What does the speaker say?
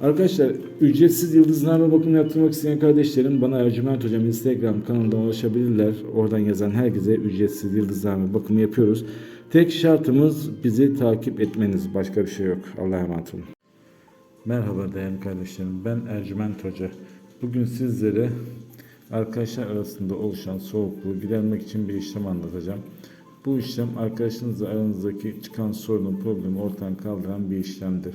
Arkadaşlar ücretsiz yıldızlarla bakım yaptırmak isteyen kardeşlerim bana Ercüment Hocam Instagram kanalından ulaşabilirler. Oradan yazan herkese ücretsiz yıldızlarla bakımı yapıyoruz. Tek şartımız bizi takip etmeniz. Başka bir şey yok. Allah'a emanet olun. Merhaba değerli kardeşlerim. Ben Ercüment Hoca. Bugün sizlere arkadaşlar arasında oluşan soğukluğu gidermek için bir işlem anlatacağım. Bu işlem arkadaşınızla aranızdaki çıkan sorunun problemi ortadan kaldıran bir işlemdir.